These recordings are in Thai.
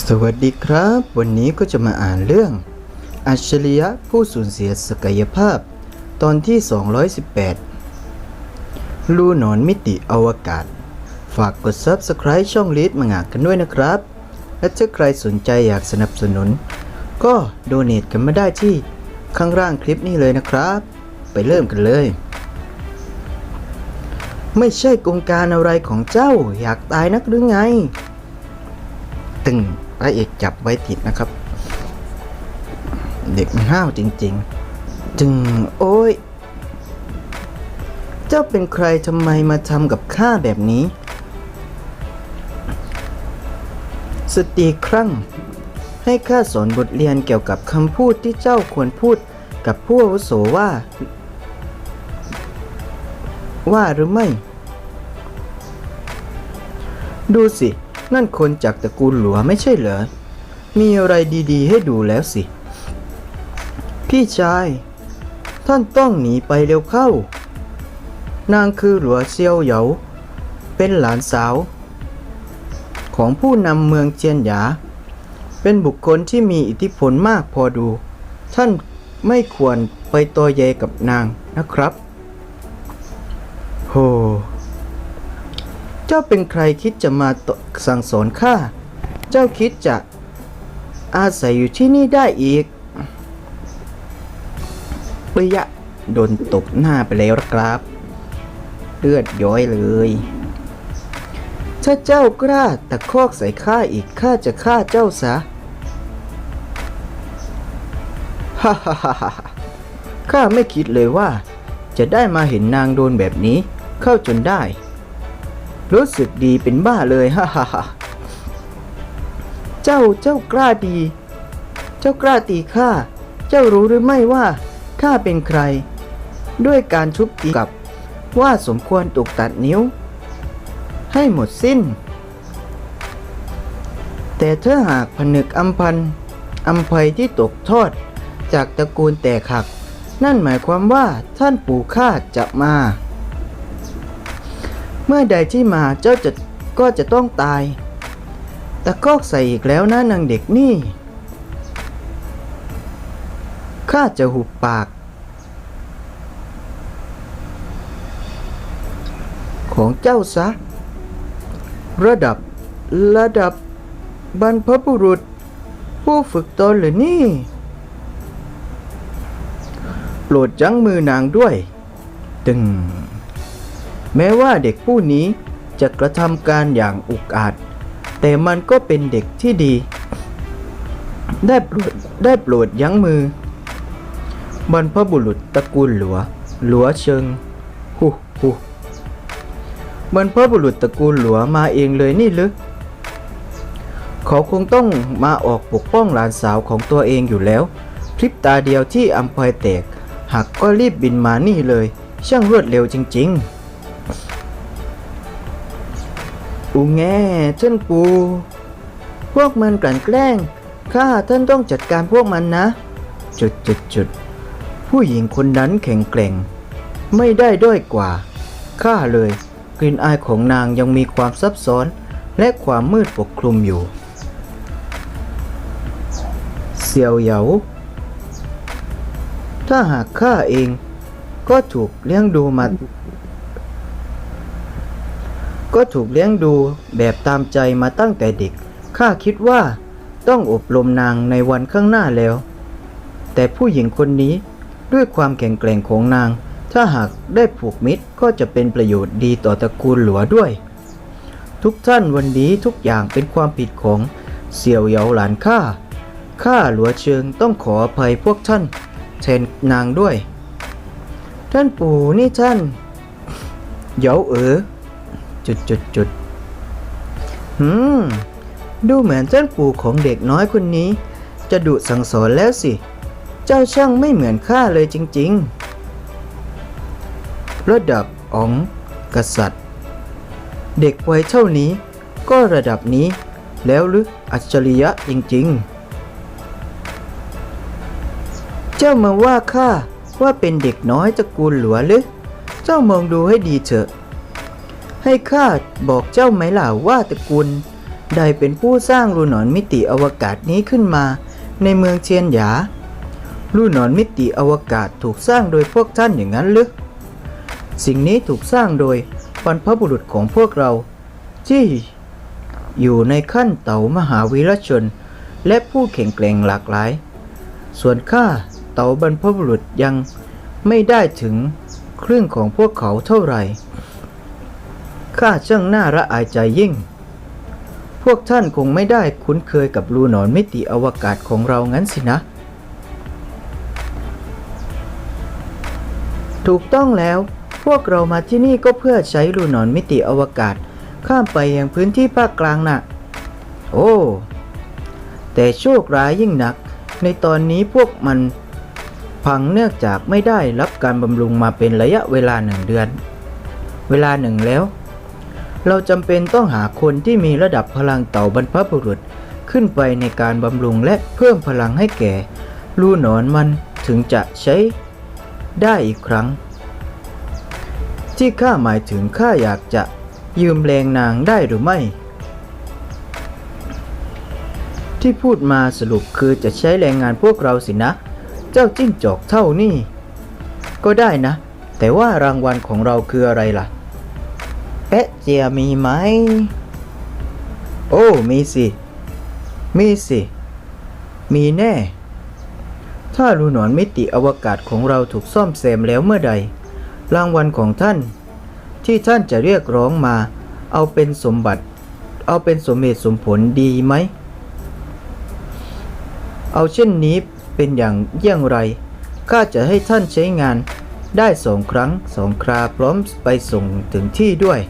สวัสดีครับ วันนี้ก็จะมาอ่านเรื่อง อัจฉริยะผู้สูญเสียศักยภาพ ตอนที่ 218 ลูหนอนมิติอวกาศ ฝากกด Subscribe ช่องลิสมังงะกันด้วยนะครับ และถ้าใครสนใจอยากสนับสนุน ก็โดเน a t กันมาได้ที่ข้างล่างคลิปนี้เลยนะครับ ไปเริ่มกันเลย ไม่ใช่กงการอะไรของเจ้าอยากตายนักหรือไง ตึง พระเอกจับไว้ติดนะครับ เด็กมันห้าวจริง ๆ จึงโอ้ย เจ้าเป็นใครทำไมมาทำกับข้าแบบนี้สตรีครั่งให้ข้าสอนบทเรียนเกี่ยวกับคำพูดที่เจ้าควรพูดกับผู้อาวุโสว่า ว่าหรือไม่ ดูสิ นั่นคนจากตระกูลหลัวไม่ใช่เหรอ มีอะไรดีๆ ให้ดูแล้วสิ พี่ชาย ท่านต้องหนีไปเร็วเข้า นางคือหลัวเซียวเหยา เป็นหลานสาว ของผู้นำเมืองเจียนหยา เป็นบุคคลที่มีอิทธิพลมากพอดู ท่านไม่ควรไปตัวเยกับนางนะครับ โห จ้าเป็นใครคิดจะมาสั่งสอนข้า เจ้าคิดจะอาศัยอยู่ที่นี่ได้อีกปยะโดนตบหน้าไปแล้วครับ เลือดย้อยเลย ถ้าเจ้ากล้าตะคอกใส่ข้าอีกข้าจะฆ่าเจ้าซะฮ่าฮ่าฮ่าฮ่าข้าไม่คิดเลยว่า จะได้มาเห็นนางโดนแบบนี้ เข้าจนได้ รู้สึกดีเป็นบ้าเลยฮ่าฮ่าฮ่าเจ้าเจ้ากล้าดี เจ้ากล้าตีข้า เจ้ารู้หรือไม่ว่าข้าเป็นใคร ด้วยการชุบตีกับว่าสมควรถูกตัดนิ้ว ให้หมดสิ้น แต่ถ้าหากผนึกอัมพันอัมภัยที่ตกทอดจากตระกูลแตกหัก นั่นหมายความว่าท่านปู่ข้าจะมา เมื่อใดที่มาเจ้าจะก็จะต้องตาย ตะคอกใส่อีกแล้วนะนางเด็กนี่ ข้าจะหุบปาก ของเจ้าซะ ระดับระดับบรรพบุรุษ ผู้ฝึกตนหรือนี่ โปรดยั้งมือนางด้วย ตึง แม้ว่าเด็กผู้นี้จะกระทำการอย่างอุกอาจ แต่มันก็เป็นเด็กที่ดี ได้โปรดได้โปรดยั้งมือ บรรพบุรุษตระกูลหลัว หลัวเชิงหุหุบรรพบุรุษตระกูลหลัวมาเองเลยนี่ลึกเขาคงต้องมาออกปกป้องหลานสาวของตัวเองอยู่แล้ว พริบตาเดียวที่อัมพายแตก หักก็รีบบินมานี่เลย ช่างรวดเร็วจริง ๆ อูแง่ท่านปู พวกมันกลั่นแกล้ง ข้าท่านต้องจัดการพวกมันนะ จุดจุดจุดผู้หญิงคนนั้นแข็งแกร่ง ไม่ได้ด้อยกว่า ข้าเลย กลิ่นอายของนางยังมีความซับซ้อนและความมืดปกคลุมอยู่เสี่ยวเหยา ถ้าหากข้าเองก็ถูกเลี้ยงดูมา ก็ถูกเลี้ยงดูแบบตามใจมาตั้งแต่เด็ก ข้าคิดว่าต้องอบรมนางในวันข้างหน้าแล้ว แต่ผู้หญิงคนนี้ด้วยความแข็งแกร่งของนาง ถ้าหากได้ผูกมิตรก็จะเป็นประโยชน์ดีต่อตระกูลหลัวด้วย ทุกท่านวันนี้ทุกอย่างเป็นความผิดของเสี่ยวเหยาหลานข้า ข้าหลัวเชิงต้องขออภัยพวกท่านแทนนางด้วย ท่านปู่นี่ท่านเหยาเอ๋อ จุดจุดจุดหืม ดูเหมือนท่าปู่ของเด็กน้อยคนนี้ จะดุสั่งสอนแล้วสิ เจ้าช่างไม่เหมือนข้าเลยจริง ๆ ระดับอ๋องกษัตริย์ เด็กวัยเท่านี้ ก็ระดับนี้ แล้วหรืออัจฉริยะจริง ๆ เจ้ามาว่าข้าว่าเป็นเด็กน้อยตระกูลหลัวหรือ เจ้ามองดูให้ดีเถอะ ให้ข้าบอกเจ้าไหมล่ะว่าตระกูลได้เป็นผู้สร้างรูหนอนมิติอวกาศนี้ขึ้นมา ในเมืองเชียนหยารูหนอนมิติอวกาศถูกสร้างโดยพวกท่านอย่างนั้นหรือสิ่งนี้ถูกสร้างโดยบรรพบุรุษของพวกเรา ที่อยู่ในขั้นเต๋ามหาวีรชน และผู้แข็งแกร่งหลากหลาย ส่วนข้าเต๋าบรรพบุรุษยังไม่ได้ถึงครึ่งของพวกเขาเท่าไหร่ ข้าช่างน่าระอายใจยิ่ง พวกท่านคงไม่ได้คุ้นเคยกับรูหนอนมิติอวกาศของเรางั้นสินะ ถูกต้องแล้ว พวกเรามาที่นี่ก็เพื่อใช้รูหนอนมิติอวกาศ ข้ามไปยังพื้นที่ภาคกลางน่ะ โอ้ แต่โชคร้ายยิ่งนัก ในตอนนี้พวกมันพังเนื่องจากไม่ได้รับการบำรุงมาเป็นระยะเวลาหนึ่งเดือน เวลาหนึ่งแล้ว เราจำเป็นต้องหาคนที่มีระดับพลังเต่าบรรพบุรุษขึ้นไปในการบำรุงและเพิ่มพลังให้แก่รูหนอนมันถึงจะใช้ได้อีกครั้ง ที่ข้าหมายถึงข้าอยากจะยืมแรงนางได้หรือไม่ ที่พูดมาสรุปคือจะใช้แรงงานพวกเราสินะ เจ้าจิ้งจอกเท่านี่ ก็ได้นะ แต่ว่ารางวัลของเราคืออะไรล่ะ แปะเจียมีไหม โอ้ มีสิ มีสิ มีแน่ ถ้ารูหนอนมิติอวกาศของเราถูกซ่อมแซมแล้วเมื่อใด รางวัลของท่าน ที่ท่านจะเรียกร้องมา เอาเป็นสมบัติ เอาเป็นสมเหตุสมผลดีไหม เอาเช่นนี้เป็นอย่างเยี่ยงไรข้าจะให้ท่านใช้งานได้สองครั้งสองคราพร้อมไปส่งถึงที่ด้วย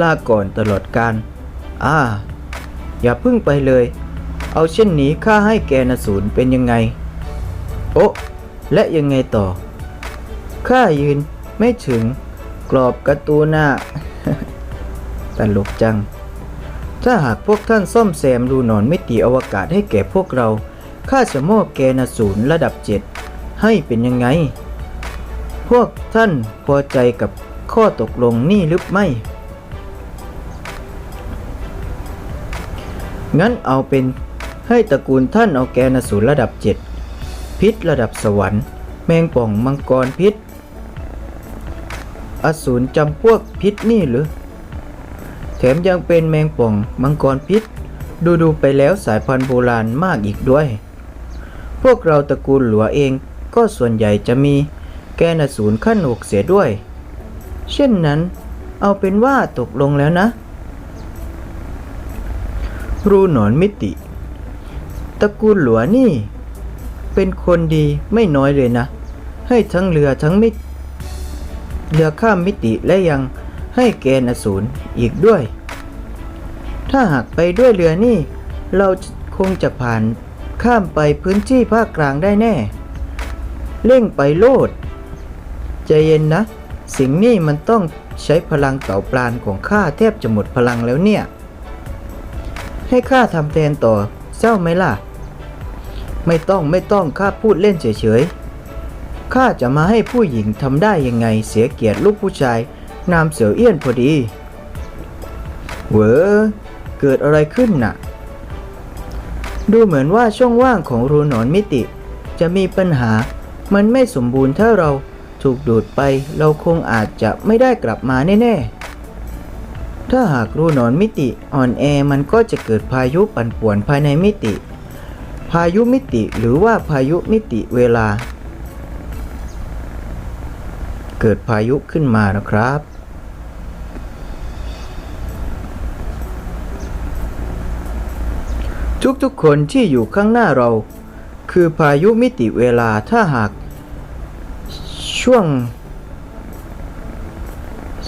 ลาก่อนตลอดการอ่า อย่าพึ่งไปเลย เอาเช่นนี้ข้าให้แกนศูนย์เป็นยังไง โอะและยังไงต่อ ข้ายืนไม่ถึงกรอบกระตูนหน้าตลกจัง ถ้าหากพวกท่านซ่อมแซมรูนอนมิติอวกาศให้แก่พวกเรา ข้าจะมอบแกนศูนย์ระดับเจ็ดให้เป็นยังไง พวกท่านพอใจกับข้อตกลงนี่หรือไม่ งั้นเอาเป็นให้ตระกูลท่านเอาแกนศูนย์ระดับเจ็ดพิษระดับสวรรค์ แมงป่องมังกรพิษ อสูรจำพวกพิษนี่หรือ แถมยังเป็นแมงป่องมังกรพิษ ดูดูไปแล้วสายพันธุ์โบราณมากอีกด้วย พวกเราตระกูลหลัวเองก็ส่วนใหญ่จะมีแกนศูนย์ขั้นหกเสียด้วย เช่นนั้น เอาเป็นว่าตกลงแล้วนะ รูหนอนมิติตระกูลหลัวนี่ เป็นคนดีไม่น้อยเลยนะ ให้ทั้งเรือทั้งมิตรเรือข้ามมิติและยังให้แกนอสูรอีกด้วย ถ้าหากไปด้วยเรือนี่ เราคงจะผ่านข้ามไปพื้นที่ภาคกลางได้แน่ เร่งไปโลด ใจเย็นนะ สิ่งนี้มันต้องใช้พลังเต่าปลานของข้าแทบจะหมดพลังแล้วเนี่ย ให้ข้าทำแทนต่อเจ้าไหมล่ะ ไม่ต้องไม่ต้องข้าพูดเล่นเฉยๆข้าจะมาให้ผู้หญิงทำได้ยังไงเสียเกียรติลูกผู้ชาย นามเสือเอี้ยนพอดี เวอเกิดอะไรขึ้นน่ะ ดูเหมือนว่าช่องว่างของรูหนอนมิติ จะมีปัญหา มันไม่สมบูรณ์ถ้าเราถูกดูดไปเราคงอาจจะไม่ได้กลับมาแน่ๆ ถ้าหากรูนอนมิติอ่อนแอมันก็จะเกิดพายุปั่นป่วนภายในมิติ พายุมิติหรือว่าพายุมิติเวลา เกิดพายุขึ้นมานะครับ ทุกๆคนที่อยู่ข้างหน้าเรา คือพายุมิติเวลาถ้าหากช่วง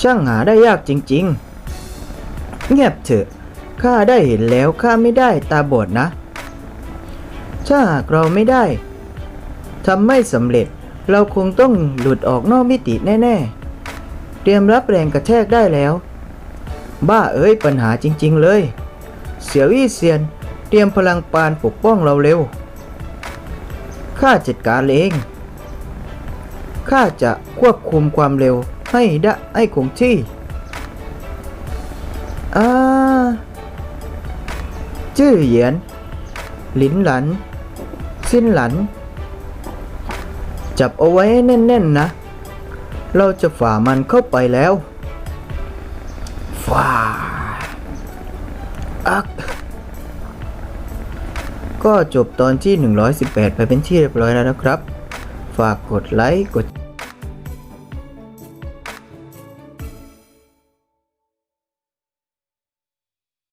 ช่างหาได้ยากจริง ๆ เงียบเถอะ ข้าได้เห็นแล้วข้าไม่ได้ตาบอดนะ ถ้าหากเราไม่ได้ทำไม่สำเร็จ เราคงต้องหลุดออกนอกมิติแน่ ๆ เตรียมรับแรงกระแทกได้แล้ว บ้าเอ้ยปัญหาจริง ๆ เลย เสียวอี้เซียน เตรียมพลังปานปกป้องเราเร็ว ข้าจัดการเอง ข้าจะควบคุมความเร็วให้ได้ให้คงที่ อ่าจื้อเหยียน หลินหลัน สิ้นหลัน จับเอาไว้แน่นๆนะ เราจะฝ่ามันเข้าไปแล้ว ฝ่าอักก็จบตอนที่ 118 ไปเป็นที่เรียบร้อยแล้วนะครับ ฝากกดไลค์กด